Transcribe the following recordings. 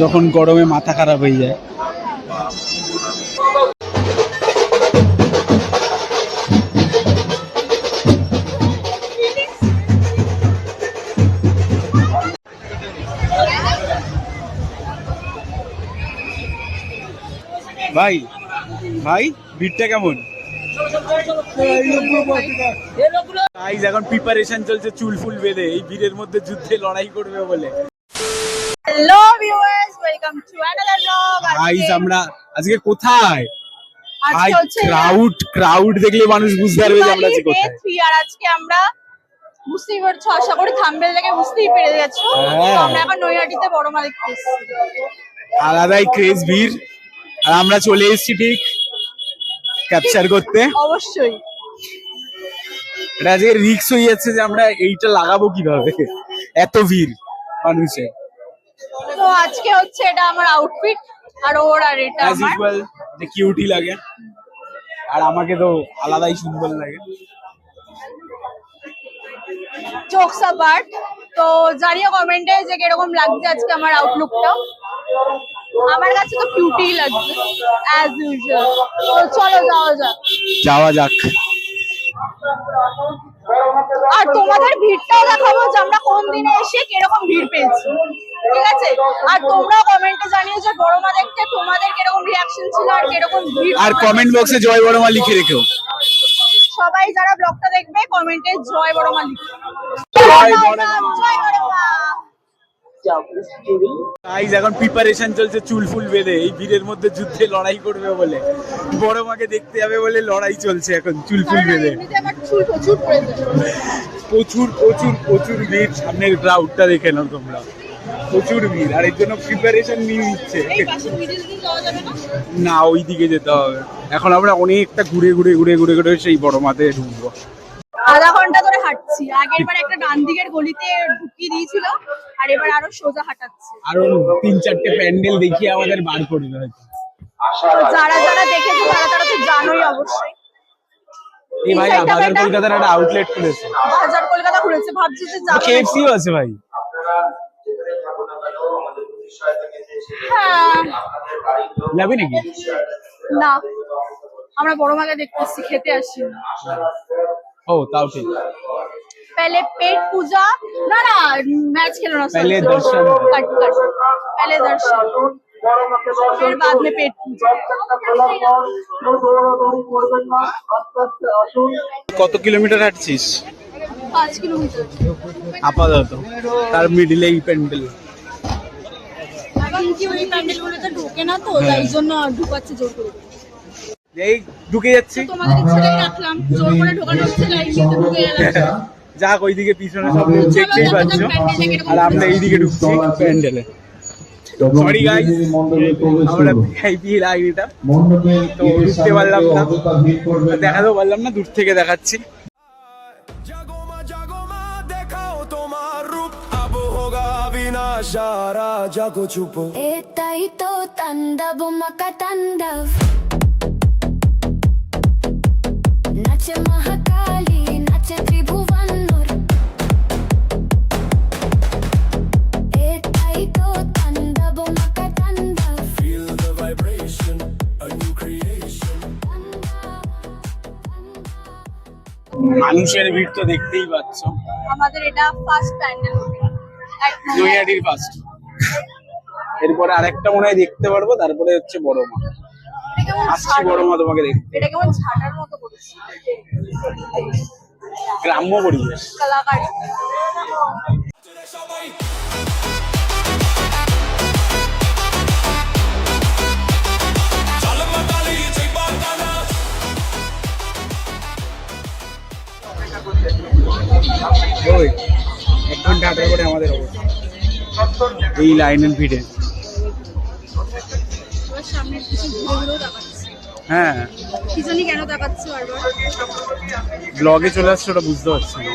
যখন গরমে মাথা খারাপ হয়ে যায়। ভাই ভাই ভিড়টা কেমন? গাইজ এখন প্রিপারেশন চলছে চুল ফুল বেঁধে। এই ভিড়ের মধ্যে যুদ্ধে লড়াই করবে বলে। Hello viewers welcome to another vlog guys আমরা আজকে কোথায়? ক্রাউড ক্রাউড দেখলে মানুষ বুঝতে পারবে যে আমরা কোথায়। আর আজকে আমরা বুঝতেই পারছ আশা করি থাম্বেল থেকে বুঝতেই পেরে গেছো। হ্যাঁ। আমরা এখন নৈহাটিতে বড় মা দেখতে এসেছি আলাদাই ক্রেজ ভিড় আর আমরা চলে এসেছি ঠিক ক্যাপচার করতে। অবশ্যই। এটা আজকে রিক্স হয়ে যাচ্ছে যে আমরা এইটা লাগাবো কীভাবে? এত ভিড় মানুষের। তো আজকে হচ্ছে এটা আমার আউটফিট আর ওর আর এটা অ্যাজ ইউজুয়াল যে কিউটি লাগে। আর আমাকে তো আলাদাই সুন্দর লাগে। জোকস আপার্ট তো জানিও কমেন্টে যে কীরকম লাগছে আজকে আমার আউটলুকটা আমার কাছে তো কিউটি লাগছে অ্যাজ ইউজুয়াল তো চলো যাওয়া যাক। যাওয়া যাক। আর তোমাদের ভিড়টাও দেখাবো যে আমরা কোন দিনে এসে কীরকম ভিড় পেয়েছি ঠিক আছে? আর তোমরা কমেন্টে জানিও যে বড়মা দেখতে তোমাদের কীরকম রিয়াকশন ছিল আর কীরকম ভিড় আর কমেন্ট বক্সে জয় বড়মা লিখে রেখো সবাই যারা ব্লগটা দেখবে কমেন্টে জয় বড় মা লিখবে জয় বড়মা। জয় গাইজ এখন প্রিপারেশন চলছে চুল ফুল বেঁধে। এই ভিড়ের মধ্যে যুদ্ধে লড়াই করবে বলে। বড় মাকে দেখতে যাবে বলে লড়াই চলছে এখন চুল ফুল বেঁধে। প্রচুর প্রচুর প্রচুর ভিড় সামনের ক্রাউডটা দেখে নাও তোমরা। প্রচুর ভিড় আর এর জন্য প্রিপারেশন নিয়ে নিচ্ছে। না? ওই দিকে যেতে হবে। এখন আমরা অনেকটা ঘুরে ঘুরে ঘুরে ঘুরে ঘুরে সেই বড় মাতে ঢুকবো। আধা ঘণ্টা ধরে হাঁটছি আগের বার একটা ডান দিকের গলিতে ঢুকিয়ে দিয়েছিল আর এবার আরও সোজা হাঁটাচ্ছে। আরও তিন চারটে প্যান্ডেল দেখিয়ে আমাদের বার করবে হয়তো। যারা যারা দেখেছে তারা তারা তো জানোই অবশ্যই। এই ভাই বাজার কলকাতার একটা আউটলেট খুলেছে। বাজার কলকাতা খুলেছে ভাবছি যে যাব কেএফসিও আছে ভাই। হ্যাঁ। যাবি নাকি? না। আমরা বড় মাকে দেখতে এসেছি খেতে আসি ও তাও ঠিক। पहले पेट पूजा ना ना मैच खेलो ना पहले sorry, दर्शन। कट कट पहले दर्शन फिर बाद में पेट पूजा কত কিলোমিটার হাঁটছিস पाँच किलोमीटर আপাতত তার মিডিলে এই প্যান্ডেল क्योंकि वही প্যান্ডেল গুলোতে ঢোকে না তো তাই জন্য ঢুকাচ্ছে জোর করে এই ঢুকে যাচ্ছি তোমাদের ইচ্ছেটাই রাখলাম জোর করে ঢোকানো হচ্ছে না এমনিতে ঢুকে গেলাম যাক ওইদিকে পিছনে সব দেখতেই পাচ্ছ। আর আমরা এইদিকে ঢুকছি। প্যান্ডেলে সরি গাইস আমরা ভিআইপি লাইনটা তো ঢুকতে পারলাম না। দেখাতেও পারলাম না দূর থেকে দেখাচ্ছি। জাগো মা জাগো চুপ। এটাই তো তাণ্ডব মাকা তাণ্ডব নাচে মহাকালী মানুষের ভিড় তো দেখতেই পাচ্ছ। আমাদের এটা ফার্স্ট প্যান্ডেল নৈহাটির ফার্স্ট এরপরে আরেকটা মনে হয় দেখতে পারব তারপরে হচ্ছে বড় মা আসছি বড় মা তোমাকে দেখতে। এটা কেমন ছাটার মতো করেছে গ্রাম্য পরিবেশ। কলাকারি। ওই এক ঘণ্টা হাঁটার পরে আমাদের অবস্থা। এই লাইনের ভিড়ে। হ্যাঁ। ব্লগে চলে আসছে ওটা বুঝতে পারছি না।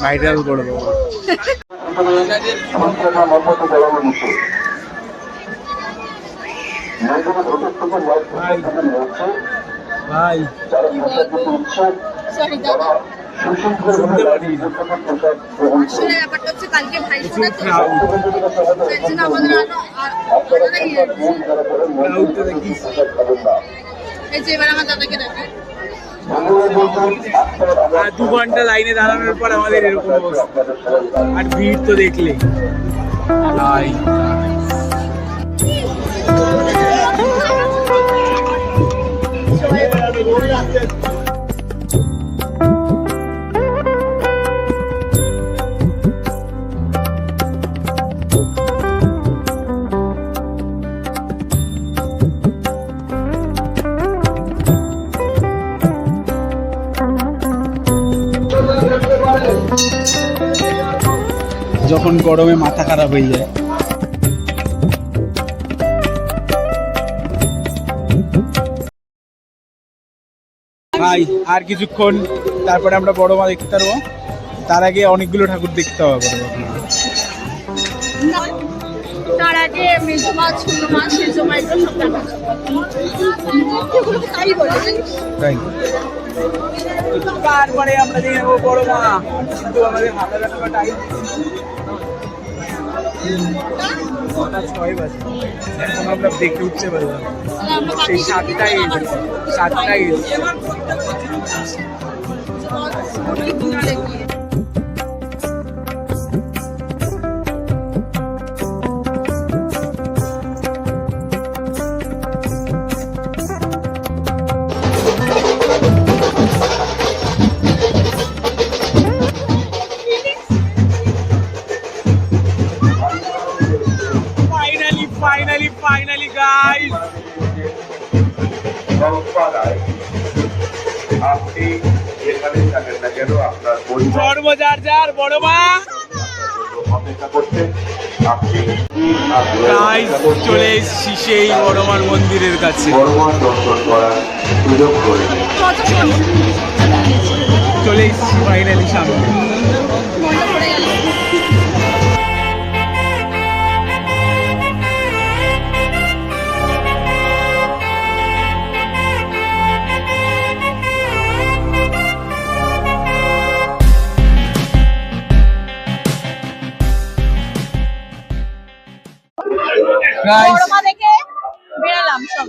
ভাইরাল করে দেবো। ভাই। সরি দাদা। আসলে ব্যাপারটা হচ্ছে কালকে ভাই প্রচুর তো crowd। জন্য আমাদের আরও আ- আলাদাই ইয়ে হচ্ছে। ক্রাউডটা দেখিস এই যে এবার আমার দাদাকে দেখে। দু ঘণ্টা লাইনে দাঁড়ানোর পর আমাদের এরকম অবস্থা। আর ভিড় তো দেখলে। যখন গরমে মাথা খারাপ হয়ে যায়। ভাই আর কিছুক্ষণ তারপরে আমরা বড় মা দেখতে পারব। তার আগে অনেকগুলো ঠাকুর দেখতে হবে তার আগে মেজো ছোট সেজো এগুলো সব তাই তারপরে আমরা দেখে নেব বড় মা। কিন্তু আমাদের হাতে টাইম। ছটা ছয় বাজে এখন আমরা দেখে উঠতে পারলাম তাহলে আমরা বাকি সেই সাতটায় এসে সাতটায় এসে গাইস চলে এসেছি সেই বড়মার মন্দিরের কাছে? চলে এসেছি ফাইনালি সামনে গাইস বড়মা দেখে বেরালাম সব।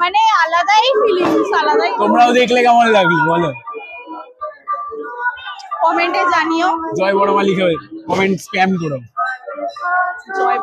মানে আলাদাই ফিলিংস আলাদাই তোমরাও দেখলে কেমন লাগল বলো। কমেন্টে জানিও। জয় বড় মা লিখে কমেন্ট স্প্যাম করো। জয়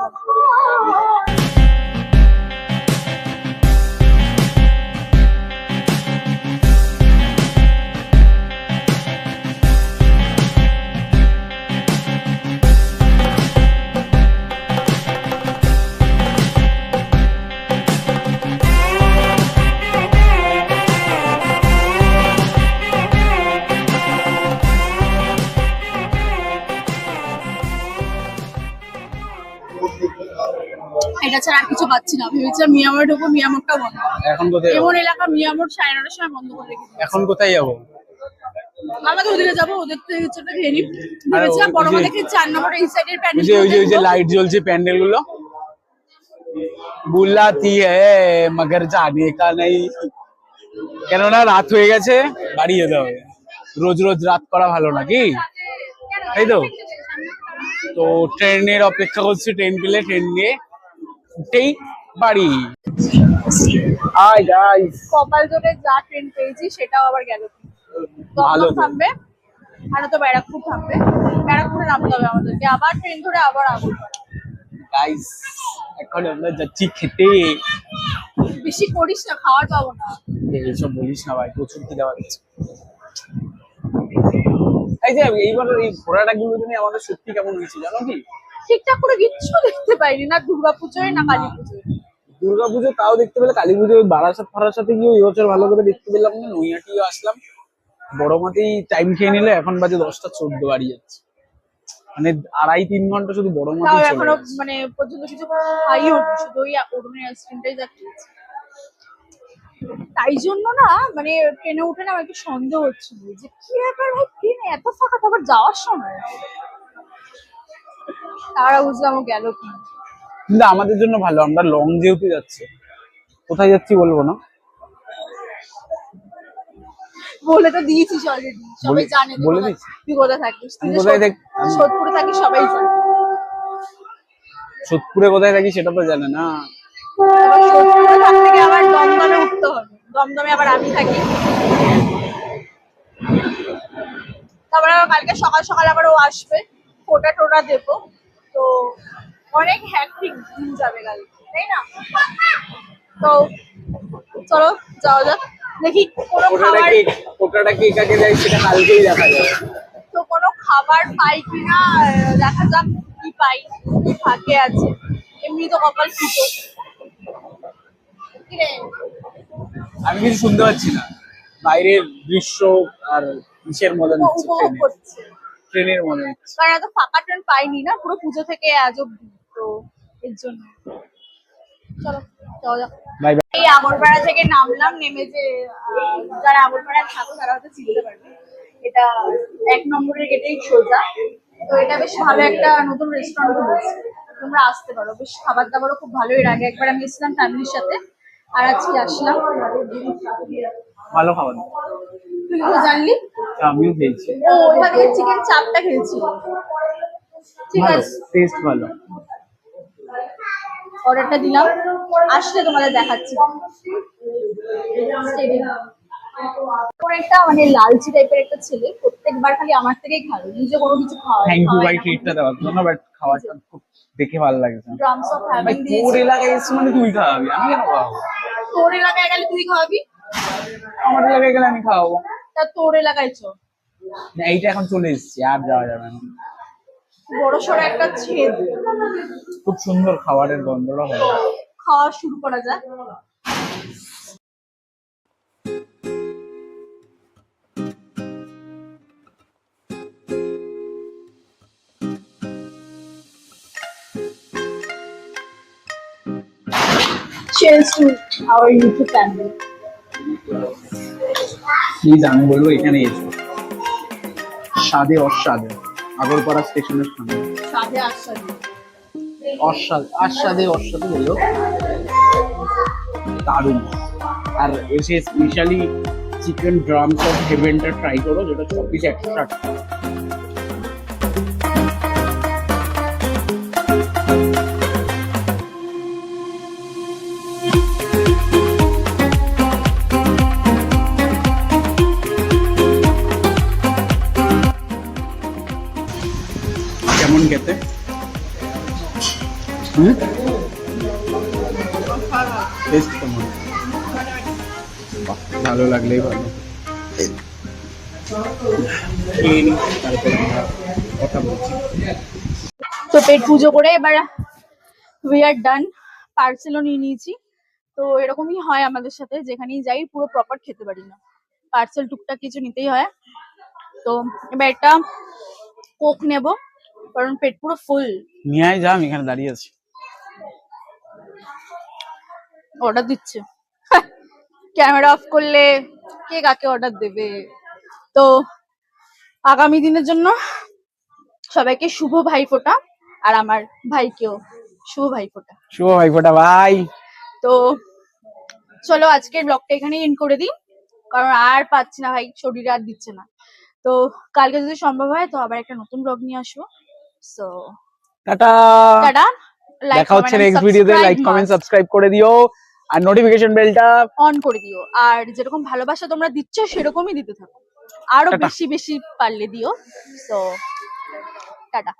কিছু পাচ্ছি না। ভেবেছিলাম মিয়ামোর ঢুকবো মিয়ামোরটা বন্ধ। এখন কোথায় এমন এলাকা মিয়ামোর সাড়ে নটার সময় বন্ধ করে রেখেছে এখন কোথায় যাব? ওদিকে ওদের ভেবেছিলাম বড় যে- দেখে চার নম্বর এই সাইডের প্যান্ডেল ওই যে ওই যে লাইট জ্বলছে প্যান্ডেলগুলো বুলাতি হ্যাঁ মগর জানে কা নেই। কেননা রাত হয়ে গেছে বাড়ি যেতে হবে। রোজ রোজ রাত করা ভালো নাকি তাই তো? তো ট্রেনের অপেক্ষা করছি ট্রেন পেলে ট্রেন নিয়ে। উঠেই বাড়ি। আয় গাইস কপাল জোরে যা ট্রেন পেয়েছি সেটাও আবার গেল। ভালো। থামবে। আর তো ব্যারাকপুর থামবে। ব্যারাকপুরে নামতে হবে আমাদেরকে। আবার ট্রেন ধরে আবার আগুন গাইস এখন আমরা যাচ্ছি খেতে। বেশি করিস না খাওয়ার পাবো না। এইসব বলিস না ভাই প্রচুর খিদে পাচ্ছে। এই যে এইবার এই ঘোড়াটা গুলো জন্য আমাদের সত্যি কেমন হয়েছে জানো কি? ঠিকঠাক করে কিচ্ছু দেখতে পাইনি না দুর্গা পুজোয় না। কালী পুজোয় দুর্গা পুজো তাও দেখতে পেলে কালী পুজো বারাসাত ফারাসাতে গিয়ে এই বছর ভালো করে দেখতে পেলাম না নৈহাটিও আসলাম। বড় মাতেই টাইম খেয়ে নিলে এখন বাজে দশটা চোদ্দ বাড়ি যাচ্ছে। মানে আড়াই তিন ঘণ্টা শুধু বড় চলে এখনও মানে পর্যন্ত কিছু খাই ওঠে শুধু ওই অরুণের আইসক্রিমটাই যা খেয়েছি। তাই জন্য না মানে ট্রেনে উঠে না আমার একটু সন্দেহ হচ্ছিল যে কি ব্যাপার ভাই ট্রেনে এত ফাঁকা তারপর যাওয়ার সময়? তারা বুঝলাম গেল কি। কিন্তু আমাদের জন্য ভালো আমরা লং যেহেতু যাচ্ছি কোথায় যাচ্ছি বলব না? বলে তো দিয়েছিস অলরেডি সবাই জানে বলে দিয়েছি? তুই কোথায় থাকিস? তুই কোথায় সোদ- সোদপুরে থাকিস সবাই জানে। সোদপুরে কোথায় থাকি সেটা তো জানে না। সোদপুরে থাকতে গিয়ে আবার দমদমে উঠতে হবে। দমদমে আবার আমি থাকি। তারপরে আবার কালকে সকাল সকাল আবার ও আসবে। ফোটা টোটা দেবো। তো অনেক হ্যাকটিক দিন যাবে কালকে তাই না? তো চলো যাওয়া যাক। দেখি কোনো খাবার কে ওটাটা কে কাকে দেয় সেটা কালকেই দেখা যাবে। তো কোনো খাবার পাই কিনা দেখা যাক কি পাই কি ফাঁকে আছে। এমনি তো কপাল ফুটো। আমি কিছু শুনতে পাচ্ছি না। বাইরের দৃশ্য আর কিসের মজা নিচ্ছে? ট্রেনের মজা নিচ্ছে কারণ এত ফাঁকা ট্রেন পাইনি না পুরো পুজো থেকে আজ অব্দি তো এর জন্য। চলো বাই বাই। এই আগরপাড়া থেকে নামলাম নেমে যে আহ, যারা আগরপাড়ায় থাকো তারা হয়তো চিনতে পারবে। এটা এক নম্বরের গেটেই সোজা। তো এটা বেশ ভালো একটা নতুন রেস্টুরেন্ট হয়েছে। তোমরা আসতে পারো। বেশ খাবার দাবারও খুব ভালো। এর আগে একবার আমি এসেছিলাম ফ্যামিলির সাথে। আর আজকে আসলাম। ভালো খাবার। তুই জানলি? আমিও খেয়েছি। ও চিকেন চাপটা খেয়েছি। ঠিক আছে। টেস্ট ভালো। অর্ডারটা দিলাম। আসলে তোমাদের দেখাচ্ছি। একটা মানে লালচি টাইপের একটা ছেলে প্রত্যেকবার খালি আমার থেকেই খাবে। নিজে কোনো কিছু খাওয়া থ্যাংক ইউ ভাই ট্রিটটা দেওয়ার জন্য বাট খাবারটা খুব দেখে ভালো লাগছে ড্রামস অফ ভাই হ্যাভেন তোর এলাকায় এসে মানে তুই খাওয়াবি আমি কেন খাওয়াবো? তোর এলাকায় গেলে তুই খাওয়াবি? আমার এলাকায় গেলে আমি খাওয়াবো। তা তোর চ না, এইটা এখন চলে এসেছি আর যাওয়া যাবে না। বড় সড়ো একটা ছেদ। খুব সুন্দর খাবারের গন্ধটা ভালো খাওয়া শুরু করা যাক। Cheers to our YouTube family. Please আমি বলব এখানে এসো। স্বাদে অস্বাদে। আগরপাড়া স্টেশনের সামনে। সাদে অস্বাদ আস্বাদে অস্বাদে বলল দারুণ। আর এসে স্পেশালি চিকেন ড্রামস অফ হেভেনটা ট্রাই করো যেটা চব্বিশ একশো ষাট। কেমন খেতে? কেমন? ভালো লাগলেই ভালো। তো পেট পুজো করে এবার উই আর ডান পার্সেলও নিয়ে নিয়েছি। তো এরকমই হয় আমাদের সাথে, যেখানেই যাই পুরো প্রপার খেতে পারি না। পার্সেল টুকটাক কিছু নিতেই হয়। তো এবার একটা কোক নেব। কারণ পেট পুরো ফুল নিয়ে যা আমি এখানে দাঁড়িয়ে আছি। অর্ডার দিচ্ছে। ক্যামেরা অফ করলে কে কাকে অর্ডার দেবে? তো আগামী দিনের জন্য সবাইকে শুভ ভাইফোঁটা আর আমার ভাইকেও শুভ ভাইফোঁটা। শুভ ভাইফোঁটা ভাই তো চলো আজকের ব্লগটা এখানেই এন্ড করে দিই কারণ আর পাচ্ছি না ভাই শরীর আর দিচ্ছে না। তো কালকে যদি সম্ভব হয় তো আবার একটা নতুন ব্লগ নিয়ে আসব। So tata. টাটা। দেখা হচ্ছে নেক্সট ভিডিওতে লাইক কমেন্ট সাবস্ক্রাইব করে দিও। আর নোটিফিকেশন বেলটা অন করে দিও। আর যেরকম ভালোবাসা তোমরা দিচ্ছ সেরকমই দিতে থাকো। আরও। বেশি বেশি পারলে দিও। So tata.